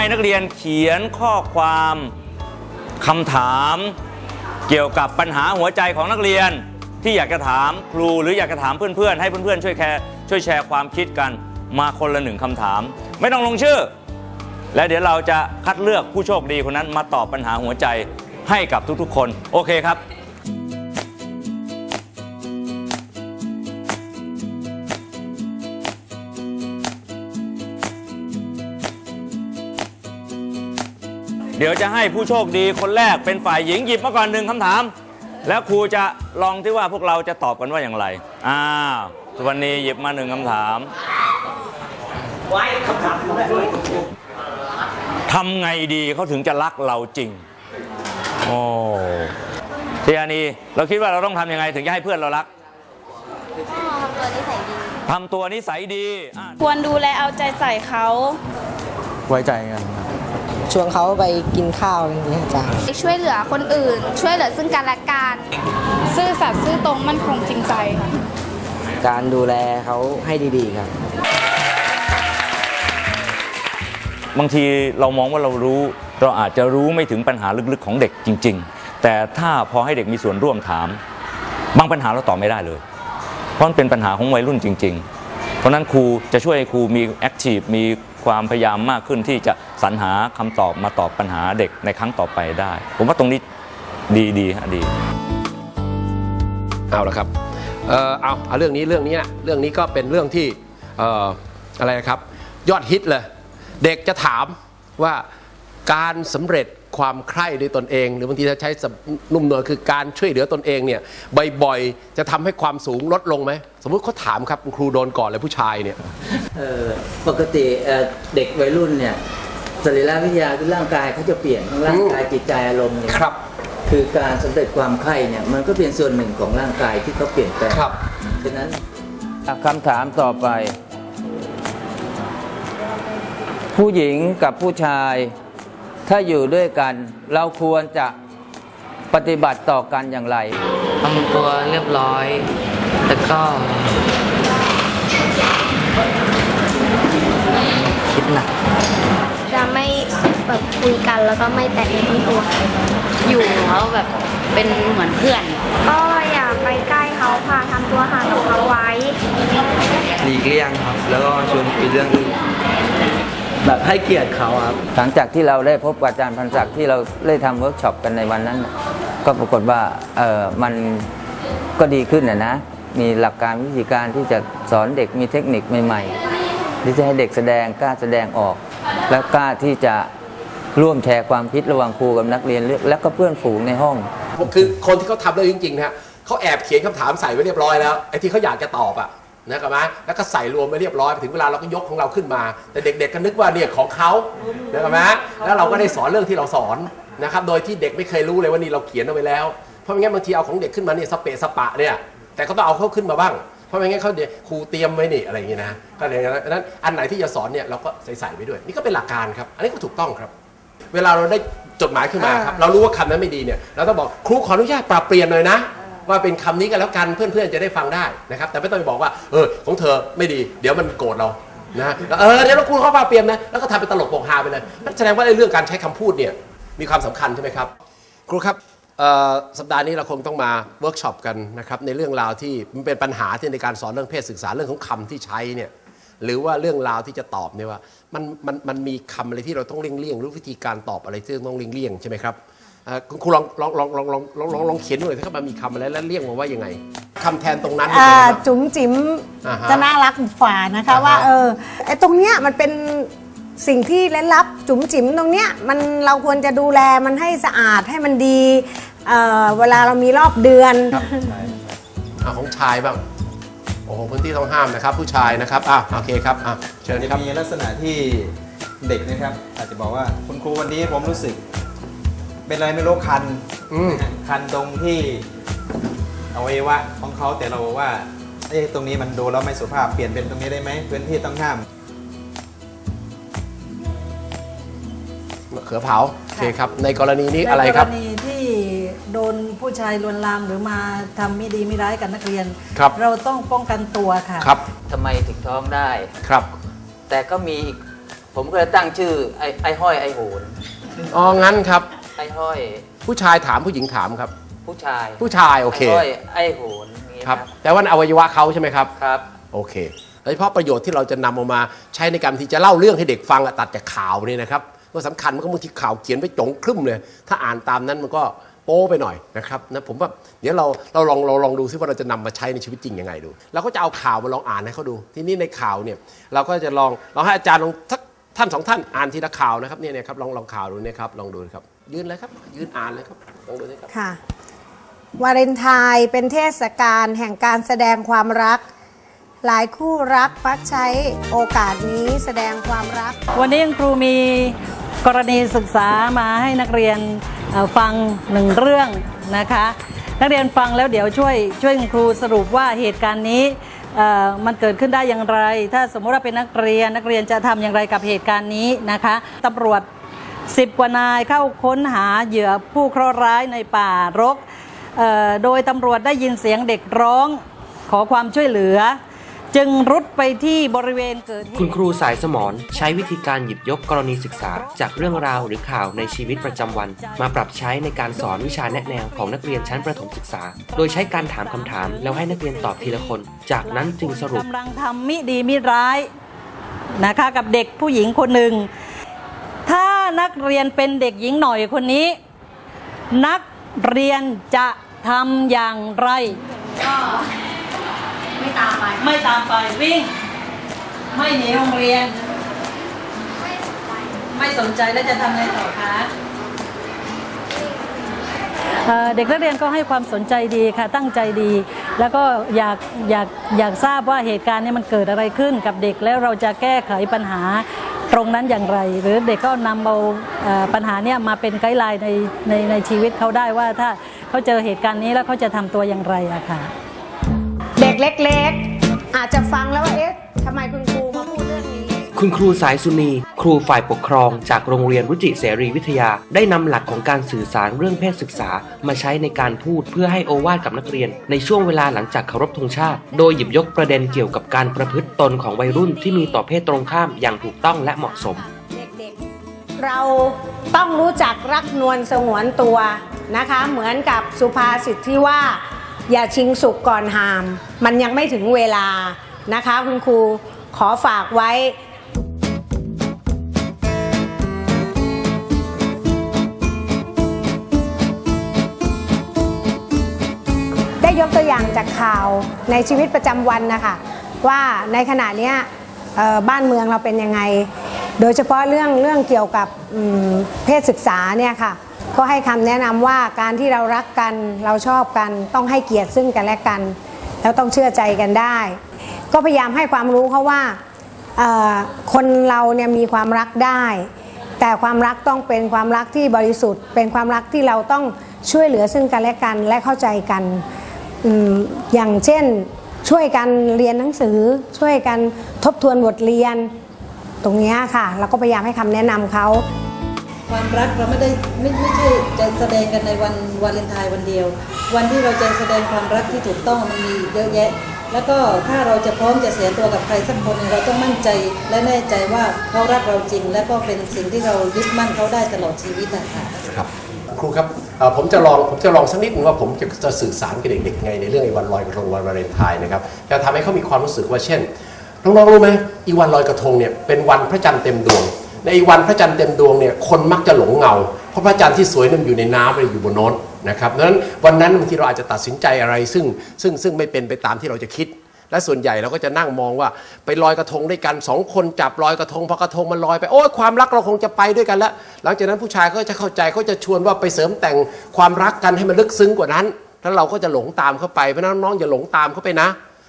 ให้นักเรียนเขียนข้อความคำถามเกี่ยวกับปัญหาหัวใจของนักเรียน ที่อยากจะถามครูหรืออยากจะถามเพื่อนๆ ให้เพื่อนๆช่วยแชร์ช่วยแชร์ความคิดกันมาคนละหนึ่งคำถาม ไม่ต้องลงชื่อ และเดี๋ยวเราจะคัดเลือกผู้โชคดีคนนั้นมาตอบปัญหาหัวใจให้กับทุกๆ คน โอเคครับ เดี๋ยวจะให้ผู้โชคดีคนแรกเป็นฝ่ายหญิงหยิบมาก่อนหนึ่งคำถาม แล้วครูจะลองที่ว่าพวกเราจะตอบกันว่าอย่างไร อ้าวสุวรรณีหยิบมาหนึ่งคำถามไว้คำถามคุณได้ทำไงดีเขาถึงจะรักเราจริง โอ้เทียนีเราคิดว่าเราต้องทำยังไงถึงจะให้เพื่อนเรารักทำตัวนิสัยดีทำตัวนิสัยดีอะควรดูแลเอาใจใส่เขาไว้ใจกันครับ ชวนเขาไปกินข้าวอย่างนี้ยอาจารย์ช่วยเหลือคนอื่น ช่วยเหลือซึ่งกันและกันซื่อสัตย์ซื่อตรงมั่นคงจริงใจค่ะการดูแลเขาให้ดีๆครับ บางทีเรามองว่าเรารู้ เราอาจจะรู้ไม่ถึงปัญหาลึกๆของเด็กจริง ๆ แต่ถ้าพอให้เด็กมีส่วนร่วมถาม บางปัญหาเราตอบไม่ได้เลย เพราะมันเป็นปัญหาของวัยรุ่นจริง ๆ เพราะฉะนั้นครูจะช่วยให้ครูมีแอคทีฟมี ความพยายามมากขึ้นที่จะสรรหาคำตอบมาตอบปัญหาเด็กในครั้งต่อไปได้ ผมว่าตรงนี้ดีดีฮะดี เอาละครับเออเอาเอาเรื่องนี้เรื่องนี้นะเรื่องนี้ก็เป็นเรื่องที่เอ่ออะไรนะครับ ยอดฮิตเลย เด็กจะถามว่า การสำเร็จความใคร่ด้วยตนเอง หรือบางทีจะใช้สำนุ่มนวลคือการช่วยเหลือตนเองเนี่ยบ่อยๆจะทำให้ความสูงลดลงไหม สมมุติเขาถามครับคุณครูโดนก่อนเลยผู้ชายเนี่ยเอ่อปกติเอ่อเด็กวัยรุ่นเนี่ยสรีรวิทยาคือร่างกายเขาจะเปลี่ยนทั้งร่างกายจิตใจอารมณ์เนี่ยครับ คือการสำเร็จความใคร่เนี่ยมันก็เป็นส่วนหนึ่งของร่างกายที่เขาเปลี่ยนแปลงครับฉะนั้นคำถามต่อไป ผู้หญิงกับผู้ชาย ถ้าอยู่ด้วยกัน เราควรจะปฏิบัติต่อกันอย่างไรทำตัวเรียบร้อย แล้วก็ คิดหนักจะไม่แบบคุยกันแล้วก็ไม่แตะเนื้อต้องตัวอยู่แล้วแบบเป็นเหมือนเพื่อน ก็อย่าไปใกล้เขาค่ะทำตัวห่างกับเขาไว้ หลีกเลี่ยงครับ แล้วก็ชวนคุยเรื่องอื่น แบบให้เกียรติเขาครับ หลังจากที่เราได้พบกับอาจารย์พันศักดิ์ที่เราได้ทำเวิร์กช็อปกันในวันนั้นน่ะก็ปรากฏว่าเออมันก็ดีขึ้นนะนะ มีหลักการวิธีการที่จะสอนเด็กมีเทคนิคใหม่ๆ ที่จะให้เด็กแสดงกล้าแสดงออก และกล้าที่จะร่วมแชร์ความคิดระหว่างครูกับนักเรียนและก็เพื่อนฝูงในห้อง คือคนที่เขาทำเลยจริงๆนะฮะเขาแอบเขียนคำถามใส่ไว้เรียบร้อยแล้วไอ้ที่เขาอยากจะตอบอะ นะครับไหมแล้วก็ใส่รวมไว้เรียบร้อยถึงเวลาเราก็ยกของเราขึ้นมา แต่เด็กๆก็นึกว่าเนี่ยของเขานะครับไหมแล้วเราก็ได้สอนเรื่องที่เราสอนนะครับโดยที่เด็กไม่เคยรู้เลยว่านี่เราเขียนเอาไว้แล้วเพราะไม่งั้นบางทีเอาของเด็กขึ้นมาเนี่ยสเปะสปะเนี่ยแต่ก็ต้องเอาเขาขึ้นมาบ้างเพราะไม่งั้นเขาเดี๋ยวครูเตรียมไว้นี่อะไรอย่างงี้นะก็เลยดังนั้นอันไหนที่จะสอนเนี่ยเราก็ใส่ใส่ไว้ด้วย นี่ก็เป็นหลักการครับ อันนี้ก็ถูกต้องครับ เวลาเราได้จดหมายขึ้นมาครับเรารู้ว่าคำนั้นไม่ดีเนี่ยเราต้องบอกครูขออนุญาตปรับเปลี่ยนหน่อยนะ ว่าเป็นคำนี้กันแล้วกันเพื่อนๆจะได้ฟังได้นะครับ แต่ไม่ต้องไปบอกว่า เออของเธอไม่ดี เดี๋ยวมันโกรธเรานะเออเดี๋ยวเราครูเขาปรับเปลี่ยนนะแล้วก็ทำเป็นตลกโปกฮาไปเลยนั่นแสดงว่าไอ้เรื่องการใช้คำพูดเนี่ยมีความสำคัญใช่ไหมครับ ครูครับสัปดาห์นี้เราคงต้องมาเวิร์กช็อปกันนะครับในเรื่องราวที่มันเป็นปัญหาที่ในการสอนเรื่องเพศศึกษาเรื่องของคำที่ใช้เนี่ยหรือว่าเรื่องราวที่จะตอบเนี่ยว่ามันมันมันมีคำอะไรที่เราต้องเลี่ยงเลี่ยงหรือวิธีการตอบอะไรที่ต้องเลี่ยงเลี่ยงใช่ไหมครับ คุณครูลองลองลองลองลองลองลองลองเขียนดูหน่อยสิครับมันมีคำอะไรแล้วเลี่ยงมาว่ายังไงคำแทนตรงนั้นเป็นอ่ายังไงบ้าง จุ๋มจิ๋มอ่าฮะจะน่ารักฝ่านะคะอ่าฮะ ว่าเออไอ้ตรงเนี้ยมันเป็นสิ่งที่เล่นลับจุ๋มจิ๋มตรงเนี้ยมันเราควรจะดูแลมันให้สะอาดให้มันดีเอ่อเวลาเรามีรอบเดือนเอาของชายบ้างโอ้โหพื้นที่ต้องห้ามนะครับ ผู้ชายนะครับอะโอเคครับอะเชิญจะครับ มีลักษณะที่เด็กนะครับ อาจจะบอกว่าคุณครูวันนี้ผมรู้สึก เป็นอะไรไม่รู้คันอืมคันตรงที่อวัยวะของเขาแต่เราบอกว่า เอ๊ะตรงนี้มันดูแล้วไม่สุภาพเปลี่ยนเป็นตรงนี้ได้ไหมพื้นที่ต้องห้าม มะเขือเผาโอเคครับ ในกรณีนี้อะไรครับ ในกรณีที่โดนผู้ชายลวนลามหรือมาทำไม่ดีไม่ร้ายกับนักเรียน ครับ เราต้องป้องกันตัวค่ะ ครับทำไมถึงท้องได้ ครับแต่ก็มีอีกผมก็เลยตั้งชื่อไอ้ไอ้ห้อยไอ้โหน อ๋องั้นครับไอ้ห้อย ผู้ชายถามผู้หญิงถามครับ ผู้ชายผู้ชายโอเคไอ้ห้อยไอ้โหนอย่างงี้ครับแต่ว่าอวัยวะเขาใช่ไหมครับ ครับ โอเคโดยเฉพาะประโยชน์ที่เราจะนำออกมาใช้ในการที่จะเล่าเรื่องให้เด็กฟังอะตัดจากข่าวนี่นะครับว่าสำคัญมันก็บางทีข่าวเขียนไปจงครึ่มเลย ถ้าอ่านตามนั้นมันก็โป้ไปหน่อยนะครับนะผมว่าเดี๋ยวเราเราลองเราลองดูซิว่าเราจะนำมาใช้ในชีวิตจริงยังไงดูเราก็จะเอาข่าวมาลองอ่านให้เขาดู ทีนี้ในข่าวเนี่ยเราก็จะลองลองให้อาจารย์ลองสักท่านสองท่านอ่านทีละข่าวนะครับเนี่ยเนี่ยครับลองลองข่าวดูเนี่ยครับลองดูครับ ยืนเลยครับ ยืนอ่านเลยครับลองดูสิครับ ค่ะ วาเลนไทน์เป็นเทศกาลแห่งการแสดงความรัก หลายคู่รักมักใช้โอกาสนี้แสดงความรัก วันนี้คุณครูมีกรณีศึกษามาให้นักเรียนเอ่อฟังหนึ่งเรื่องนะคะ นักเรียนฟังแล้วเดี๋ยวช่วยช่วยคุณครูสรุปว่าเหตุการณ์นี้เอ่อมันเกิดขึ้นได้อย่างไร ถ้าสมมติว่าเป็นนักเรียนนักเรียนจะทำอย่างไรกับเหตุการณ์นี้นะคะตำรวจ 10กว่านายเข้าค้นหาเหยื่อผู้เคราะห์ร้ายในป่ารกเอ่อโดยตำรวจได้ยินเสียงเด็กร้องขอความช่วยเหลือ จึงรุดไปที่บริเวณเกิดเหตุคุณครูสายสมรใช้วิธีการหยิบยกกรณีศึกษา จากเรื่องราวหรือข่าวในชีวิตประจำวัน มาปรับใช้ในการสอนวิชาแนะแนวของนักเรียนชั้นประถมศึกษา โดยใช้การถามคำถาม แล้วให้นักเรียนตอบทีละคน จากนั้นจึงสรุปกำลังทำมิดีมิร้ายนะคะกับเด็กผู้หญิงคนหนึ่งถ้า นักเรียนเป็นเด็กหญิงหน่อยคนนี้ นักเรียนจะทำอย่างไร ก็ไม่ตามไป ไม่ตามไปวิ่ง ไม่หนีโรงเรียน ไม่สนใจแล้วจะทำไงต่อคะเอ่อเด็กนักเรียนก็ให้ความสนใจดีค่ะตั้งใจดี แล้วก็อยากอยากอยากทราบว่าเหตุการณ์นี้มันเกิดอะไรขึ้นกับเด็กแล้วเราจะแก้ไขปัญหา ตรงนั้นอย่างไร หรือเด็กก็นำเอาปัญหาเนี้มาเป็นไกด์ไลน์ในในในชีวิตเขาได้ว่าถ้าเขาเจอเหตุการณ์นี้แล้วเขาจะทำตัวอย่างไรอะค่ะ เด็กเล็กๆ อาจจะฟังแล้วว่าเอ๊ะทำไมคุณครู คุณครูสายสุนี ครูฝ่ายปกครองจากโรงเรียนรุจิเสรีวิทยา ได้นำหลักของการสื่อสารเรื่องเพศศึกษา มาใช้ในการพูดเพื่อให้โอวาทกับนักเรียน ในช่วงเวลาหลังจากเคารพธงชาติ โดยหยิบยกประเด็นเกี่ยวกับการประพฤติตนของวัยรุ่นที่มีต่อเพศตรงข้ามอย่างถูกต้องและเหมาะสม เด็กๆ เราต้องรู้จักรักนวลสงวนตัวนะคะ เหมือนกับสุภาษิตที่ว่า อย่าชิงสุกก่อนหาม มันยังไม่ถึงเวลานะคะ คุณครูขอฝากไว้ ยกตัวอย่างจากข่าวในชีวิตประจำวันนะคะว่าในขณะนี้บ้านเมืองเราเป็นยังไง โดยเฉพาะเรื่องเรื่องเกี่ยวกับเพศศึกษาเนี่ยค่ะก็ให้คำแนะนำว่าการที่เรารักกันเราชอบกัน ต้องให้เกียรติซึ่งกันและกัน แล้วต้องเชื่อใจกันได้ ก็พยายามให้ความรู้เขาว่าคนเราเนี่ยมีความรักได้ แต่ความรักต้องเป็นความรักที่บริสุทธิ์ เป็นความรักที่เราต้องช่วยเหลือซึ่งกันและกันและเข้าใจกัน อืมอย่างเช่นช่วยกันเรียนหนังสือ ช่วยกันทบทวนบทเรียน ตรงเนี้ยค่ะเราก็พยายามให้คำแนะนำเขาความรักเราไม่ได้ไม่ไม่ใช่จะแสดงกันในวันวาเลนไทน์วันเดียว วันที่เราจะแสดงความรักที่ถูกต้องมันมีเยอะแยะ แล้วก็ถ้าเราจะพร้อมจะเสียตัวกับใครสักคนหนึ่งเราต้องมั่นใจและแน่ใจว่าเขารักเราจริง และก็เป็นสิ่งที่เรายึดมั่นเขาได้ตลอดชีวิตนะคะครับ ครูครับผมจะลองผมจะลองสักนิดนึงว่าผมจะจะสื่อสารกับเด็กๆไงในเรื่องไอ้วันลอยกระทงวันวาเลนไทน์นะครับจะทำให้เขามีความรู้สึกว่าเช่นน้องๆรู้ไหมอีวันลอยกระทงเนี่ยเป็นวันพระจันทร์เต็มดวง ในอีวันพระจันทร์เต็มดวงเนี่ยคนมักจะหลงเงา เพราะพระจันทร์ที่สวยนั้นอยู่ในน้ำไม่ได้อยู่บนโน้นนะครับดังนั้นวันนั้นบางทีเราอาจจะตัดสินใจอะไรซึ่งซึ่งซึ่งไม่เป็นไปตามที่เราจะคิด และส่วนใหญ่เราก็จะนั่งมองว่าไปลอยกระทงด้วยกันสองคนจับลอยกระทงพอกระทงมันลอยไปโอ้ยความรักเราคงจะไปด้วยกันแล้ว หลังจากนั้นผู้ชายก็จะเข้าใจเขาจะชวนว่าไปเสริมแต่งความรักกันให้มันลึกซึ้งกว่านั้นแล้วเราก็จะหลงตามเข้าไปเพราะนั้นน้องๆอย่าหลงตามเข้าไปนะ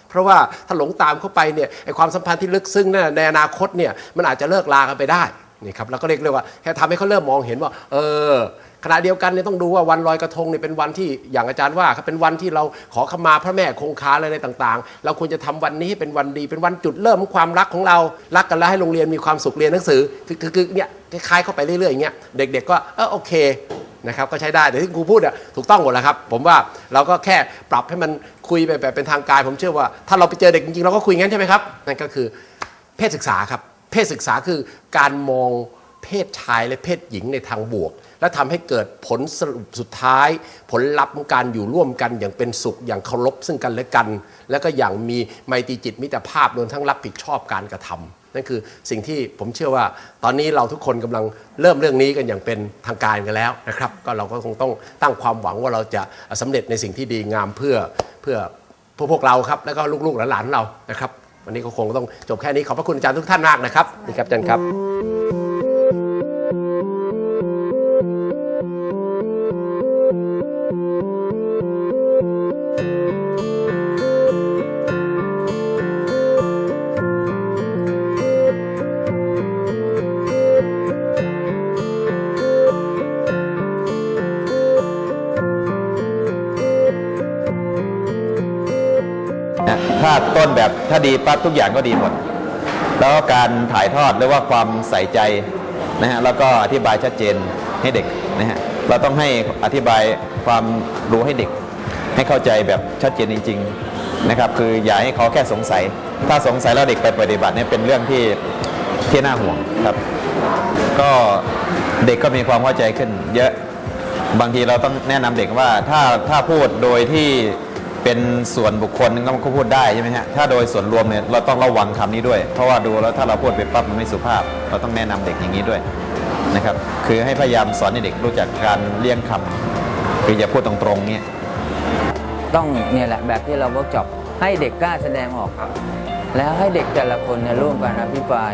เพราะว่าถ้าหลงตามเข้าไปเนี่ยไอความสัมพันธ์ที่ลึกซึ้งนั่นนะในอนาคตเนี่ยมันอาจจะเลิกลากันไปได้นี่ครับแล้วก็เรียกเรียกว่าแค่ทำให้เขาเริ่มมองเห็นว่า เออ ขณะเดียวกันเนี่ยต้องดูว่าวันลอยกระทงเนี่ยเป็นวันที่อย่างอาจารย์ว่าเป็นวันที่เราขอขมาพระแม่คงคาอะไรต่างๆ เราควรจะทำวันนี้ให้เป็นวันดี เป็นวันจุดเริ่มของความรักของเรารักกันแล้วให้โรงเรียนมีความสุขเรียนหนังสือคือคือคือเนี่ยคล้ายๆเข้าไปเรื่อยๆอย่างเงี้ยเด็ก ๆ ก็เออโอเคนะครับก็ใช้ได้แต่ที่ครูพูดอะถูกต้องหมดแล้วครับ ผมว่าเราก็แค่ปรับให้มันคุยไปแบบเป็นทางการ ผมเชื่อว่า ถ้าเราไปเจอเด็กจริงๆเราก็คุยงั้นใช่ไหมครับนั่นก็คือเพศศึกษาครับ เพศศึกษาคือการมองเพศชายและเพศหญิงในทางบวก และทำให้เกิดผลสรุปสุดท้าย ผลลัพธ์ของการอยู่ร่วมกันอย่างเป็นสุขอย่างเคารพซึ่งกันและกัน แล้วก็อย่างมีไมตรีจิตมิตรภาพรวมทั้งรับผิดชอบการกระทำนั่นคือสิ่งที่ผมเชื่อว่าตอนนี้เราทุกคนกำลังเริ่มเรื่องนี้กันอย่างเป็นทางการกันแล้วนะครับ ก็เราก็คงต้องตั้งความหวังว่าเราจะสำเร็จในสิ่งที่ดีงามเพื่อเพื่อพวกพวกเราครับ แล้วก็ลูกๆหลานๆเรานะครับ วันนี้ก็คงต้องจบแค่นี้ขอบพระคุณอาจารย์ทุกท่านมากนะครับนี่ครับอาจารย์ครับ ต้นแบบถ้าดีปั๊บทุกอย่างก็ดีหมด แล้วการถ่ายทอดหรือว่าความใส่ใจนะฮะแล้วก็อธิบายชัดเจนให้เด็กนะฮะเราต้องให้อธิบายความรู้ให้เด็ก ให้เข้าใจแบบชัดเจนจริง ๆนะครับ คืออย่าให้เขาแค่สงสัย ถ้าสงสัยแล้วเด็กไปปฏิบัติเนี่ยเป็นเรื่องที่ที่น่าห่วงครับ ก็เด็กก็มีความเข้าใจขึ้น เยอะบางทีเราต้องแนะนำเด็กว่าถ้าถ้าพูดโดยที่ เป็นส่วนบุคคลก็พูดได้ใช่ไหมฮะถ้าโดยส่วนรวมเนี่ยเราต้องระวังคำนี้ด้วย เพราะว่าดูแล้วถ้าเราพูดไปปั๊บมันไม่สุภาพ เราต้องแนะนำเด็กอย่างนี้ด้วยนะครับคือให้พยายามสอนให้เด็กรู้จักการเลี่ยงคำคืออย่าพูดตรงๆเนี่ยต้องเนี่ยแหละแบบที่เราเวิร์กช็อปให้เด็กกล้าแสดงออกแล้วให้เด็กแต่ละคนเนี่ยร่วมกันอภิปราย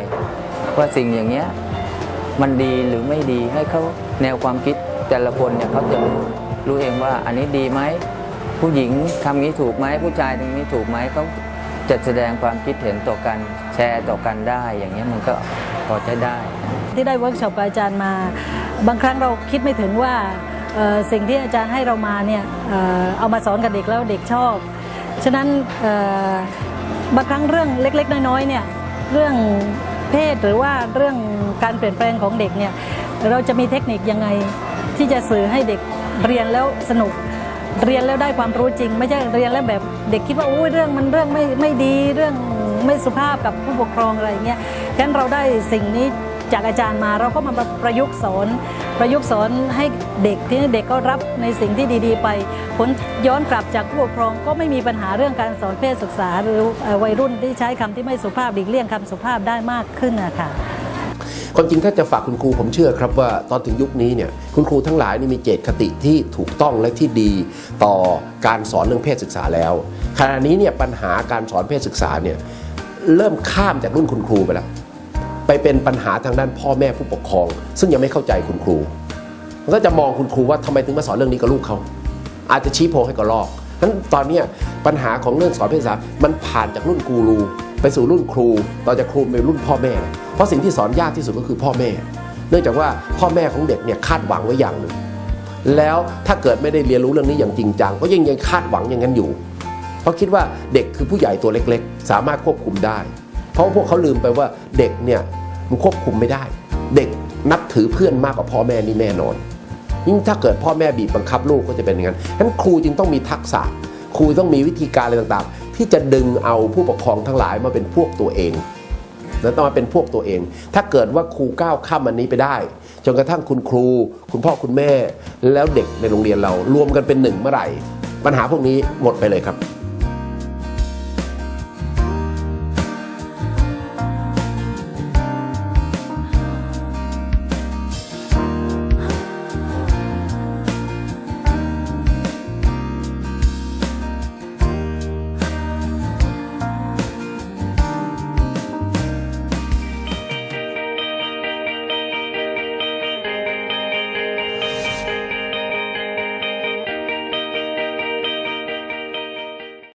ว่าสิ่งอย่างเงี้ยมันดีหรือไม่ดีให้เขาแนวความคิดแต่ละคนเนี่ยเขาจะรู้รู้เองว่าอันนี้ดีไหม ผู้หญิงทำนี้ถูกไหมผู้ชายทำนี้ถูกไหมเขาจะแสดงความคิดเห็นต่อกันแชร์ต่อกันได้ อย่างเงี้มันก็พอใช้ได้ที่ได้เวิร์กช็อปอาจารย์มา บางครั้งเราคิดไม่ถึงว่าสิ่งที่อาจารย์ให้เรามาเนี่ยเอามาสอนกับเด็กแล้วเด็กชอบ ฉะนั้นบางครั้งเรื่องเล็ก ๆ น้อยๆเนี่ยเรื่องเพศหรือว่าเรื่องการเปลี่ยนแปลงของเด็กเนี่ยเราจะมีเทคนิคยังไงที่จะสื่อให้เด็กเรียนแล้วสนุก เรียนแล้วได้ความรู้จริง ไม่ใช่เรียนแล้วแบบเด็กคิดว่าโอ้ยเรื่องมันเรื่องไม่ไม่ดีเรื่องไม่สุภาพกับผู้ปกครองอะไรเงี้ยฉะนั้นเราได้สิ่งนี้จากอาจารย์มาเราก็มาประยุกต์สอนประยุกต์สอนให้เด็กที่เด็กก็รับในสิ่งที่ดี ๆ ไป ผลย้อนกลับจากผู้ปกครองก็ไม่มีปัญหาเรื่องการสอนเพศศึกษา หรือวัยรุ่นที่ใช้คำที่ไม่สุภาพหลีกเลี่ยงคำสุภาพได้มากขึ้นนะคะ ความจริงถ้าจะฝากคุณครูผมเชื่อครับว่าตอนถึงยุคนี้เนี่ยคุณครูทั้งหลายนี่มีเจตคติที่ถูกต้องและที่ดีต่อการสอนเรื่องเพศศึกษาแล้วขณะนี้เนี่ยปัญหาการสอนเพศศึกษาเนี่ยเริ่มข้ามจากรุ่นคุณครูไปแล้วไปเป็นปัญหาทางด้านพ่อแม่ผู้ปกครอง ซึ่งยังไม่เข้าใจคุณครูมันก็จะมองคุณครูว่าทำไมถึงมาสอนเรื่องนี้กับลูกเขาอาจจะชี้โพงให้กับลอกนั้นตอนนี้ปัญหาของเรื่องสอนเพศศึกษามันผ่านจากรุ่นกูรูไปสู่รุ่นครู ต่อจากครูไปรุ่นพ่อแม่ เพราะสิ่งที่สอนยากที่สุดก็คือพ่อแม่ เนื่องจากว่าพ่อแม่ของเด็กเนี่ยคาดหวังไว้อย่างหนึ่งแล้วถ้าเกิดไม่ได้เรียนรู้เรื่องนี้อย่างจริงจังก็ยังยังคาดหวังอย่างนั้นอยู่ เพราะคิดว่าเด็กคือผู้ใหญ่ตัวเล็กๆ สามารถควบคุมได้ เพราะพวกเขาลืมไปว่าเด็กเนี่ยมันควบคุมไม่ได้ เด็กนับถือเพื่อนมากกว่าพ่อแม่นี่แน่นอนยิ่งถ้าเกิดพ่อแม่บีบบังคับลูกก็จะเป็นอย่างนั้นฉะนั้นครูจึงต้องมีทักษะ ครูต้องมีวิธีการอะไรต่างๆ ที่จะดึงเอาผู้ปกครองทั้งหลายมาเป็นพวกตัวเอง แล้นต้องมาเป็นพวกตัวเอง ถ้าเกิดว่าครูก้าวข้ามอันนี้ไปได้จนกระทั่งคุณครู คุณพ่อคุณแม่ แล้วเด็กในโรงเรียนเรารวมกันเป็นหนึ่งเมื่อไหร่ ปัญหาพวกนี้หมดไปเลยครับ